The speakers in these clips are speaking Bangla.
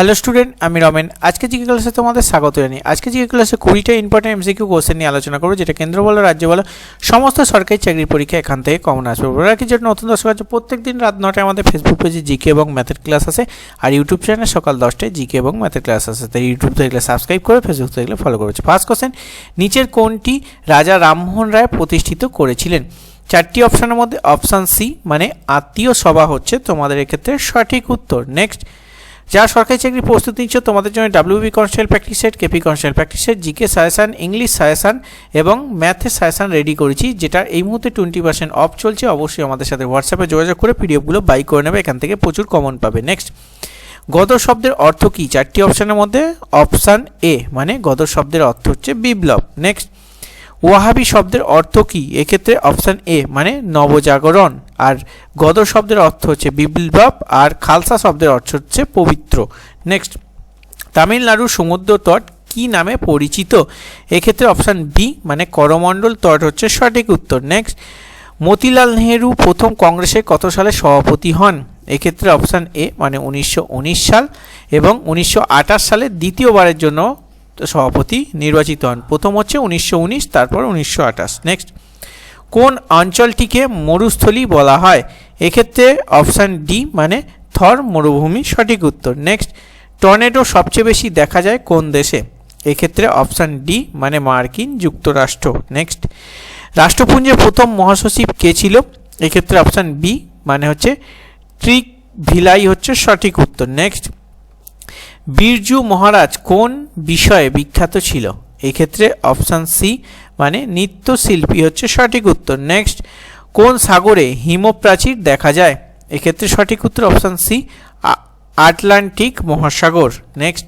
হ্যালো স্টুডেন্ট আমি রমেন। আজকে জিকে ক্লাসে তোমাদের স্বাগত জানাই আজকে জিকে ক্লাসে কুড়িটা ইম্পর্টেন্ট এমসিকিউ কোশ্চেন নিয়ে আলোচনা করব, যেটা কেন্দ্র বলো, রাজ্য বলো, সমস্ত সরকারি চাকরির পরীক্ষা এখান থেকে কমন আসবে। ওরা কি জন্য নতুন দর্শক আছে প্রত্যেক দিন রাত নটায় আমাদের ফেসবুক পেজে জিকে এবং ম্যাথের ক্লাস আছে, আর ইউটিউব চ্যানেলে সকাল দশটায় জিকে এবং ম্যাথের ক্লাস আছে। তাই ইউটিউব থেকে সাবস্ক্রাইব করে ফেসবুক থেকে ফলো করেছে ফার্স্ট কোশ্চেন নিচের কোনটি রাজা রামমোহন রায় প্রতিষ্ঠিত করেছিলেন? চারটি অপশানের মধ্যে অপশান সি মানে আত্মীয় সভা হচ্ছে, তোমাদের এক্ষেত্রে সঠিক উত্তর। নেক্সট যারা সরকারি চাকরি প্রস্তুতি নিচ্ছ তোমাদের জন্য WB constable practice set KP constable practice set GK suggestion English suggestion এবং ম্যাথের সাজেশান রেডি করেছি, যেটা এই মুহূর্তে টোয়েন্টি পার্সেন্ট অফ চলছে। অবশ্যই আমাদের সাথে হোয়াটসঅ্যাপে যোগাযোগ করে পিডিএফগুলো বাই করে নেবে, এখান থেকে প্রচুর কমন পাবে। নেক্সট গদর শব্দের অর্থ কী? চারটি অপশানের মধ্যে অপশান এ মানে গদর শব্দের অর্থ হচ্ছে বিপ্লব। নেক্সট ওয়াহাবি শব্দের অর্থ কী? এক্ষেত্রে অপশান এ মানে নবজাগরণ। আর গদর শব্দের অর্থ হচ্ছে বিপ্লব আর খালসা শব্দের অর্থ হচ্ছে পবিত্র। নেক্সট তামিলনাড়ুর সমুদ্র তট কী নামে পরিচিত? এক্ষেত্রে অপশান বি মানে করমণ্ডল তট হচ্ছে সঠিক উত্তর। নেক্সট মতিলাল নেহেরু প্রথম কংগ্রেসে কত সালে সভাপতি হন? এক্ষেত্রে অপশান এ মানে উনিশশো উনিশ সাল এবং উনিশশো আঠাশ সালে দ্বিতীয়বারের জন্য সভাপতি নির্বাচিত হন। প্রথম হচ্ছে উনিশশো উনিশ, তারপর উনিশশো আঠাশ। নেক্সট কোন অঞ্চলটিকে মরুস্থলী বলা হয়? এক্ষেত্রে অপশান ডি মানে থর মরুভূমি, সঠিক উত্তর। নেক্সট টর্নেডো সবচেয়ে বেশি দেখা যায় কোন দেশে? এক্ষেত্রে অপশান ডি মানে মার্কিন যুক্তরাষ্ট্র। নেক্সট রাষ্ট্রপুঞ্জের প্রথম মহাসচিব কে ছিল? এক্ষেত্রে অপশান বি মানে হচ্ছে ট্রিক ভিলাই হচ্ছে সঠিক উত্তর। নেক্সট বীরজু মহারাজ কোন বিষয়ে বিখ্যাত ছিল? এক্ষেত্রে অপশান সি মানে নৃত্যশিল্পী হচ্ছে সঠিক উত্তর। নেক্সট কোন সাগরে হিমপ্রাচীর দেখা যায়? এক্ষেত্রে সঠিক উত্তর অপশান সি আটলান্টিক মহাসাগর। নেক্সট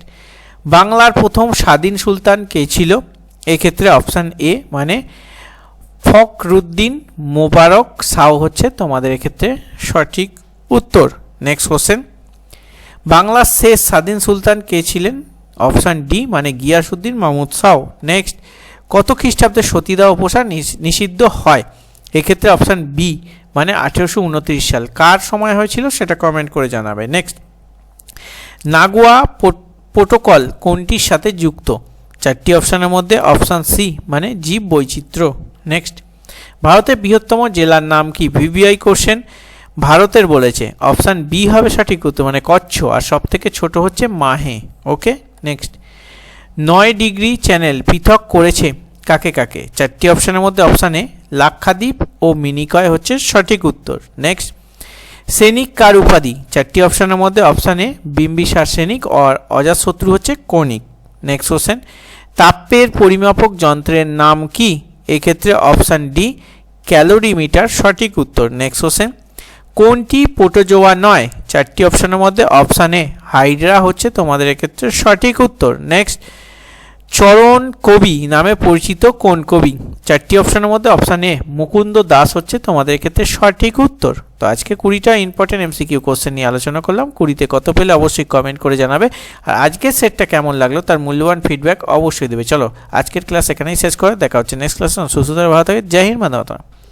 বাংলার প্রথম স্বাধীন সুলতান কে ছিল? এক্ষেত্রে অপশান এ মানে ফখরুদ্দিন মোবারক সাউ হচ্ছে তোমাদের এক্ষেত্রে সঠিক উত্তর। নেক্সট কোশ্চেন বাংলার শেষ স্বাধীন সুলতান কে ছিলেন? অপশান ডি মানে গিয়াসুদ্দিন মাহমুদ সাউ নেক্সট, কত খ্রিস্টাব্দে সতীদাহ উপসার নিষিদ্ধ হয়? এক্ষেত্রে অপশান বি মানে আঠেরোশো উনত্রিশ সাল। কার সময় হয়েছিল সেটা কমেন্ট করে জানাবে। নেক্সট, নাগোয়া প্রোটোকল কোনটির সাথে যুক্ত? চারটি অপশানের মধ্যে অপশান সি মানে জীব বৈচিত্র্য নেক্সট, ভারতের বৃহত্তম জেলার নাম কি? VVI question. ভারতের বলেছে। অপশান বি হবে সঠিক উত্তর মানে কচ্ছ, আর সব থেকে ছোট হচ্ছে মাহে। Okay, next. নয় ডিগ্রি চ্যানেল পৃথক করেছে কাকে কাকে? চারটি অপশানের মধ্যে অপশান এ, লাক্ষাদ্বীপ ও মিনিকয় হচ্ছে সঠিক উত্তর। নেক্সট। সৈনিক কার উপাধি? চারটি অপশানের মধ্যে অপশান এ, বিম্বিসার সৈনিক, আর অজাতশত্রু হচ্ছে কৌণিক। Next question. তাপের পরিমাপক যন্ত্রের নাম কি? এক্ষেত্রে অপশান ডি, ক্যালোরিমিটার সঠিক উত্তর। Next question. কোনটি পোটোজোয়া নয়? চারটি অপশানের মধ্যে অপশান এ হাইড্রা হচ্ছে তোমাদের এক্ষেত্রে সঠিক উত্তর। নেক্সট, চরণ কবি নামে পরিচিত কোন কবি? চারটি অপশানের মধ্যে অপশান এ মুকুন্দ দাস হচ্ছে তোমাদের ক্ষেত্রে সঠিক উত্তর। তো আজকে কুড়িটা ইম্পর্টেন্ট এমসিকিউ কোশ্চেন নিয়ে আলোচনা করলাম। কুড়িতে কত পেলে অবশ্যই কমেন্ট করে জানাবে। আর আজকের সেটটা কেমন লাগল তার মূল্যবান ফিডব্যাক অবশ্যই দেবে। চলো, আজকের ক্লাস এখানেই শেষ করে দেখা হচ্ছে নেক্সট ক্লাস সুস্থ ভালো থাকে। হিন্দ মানবতা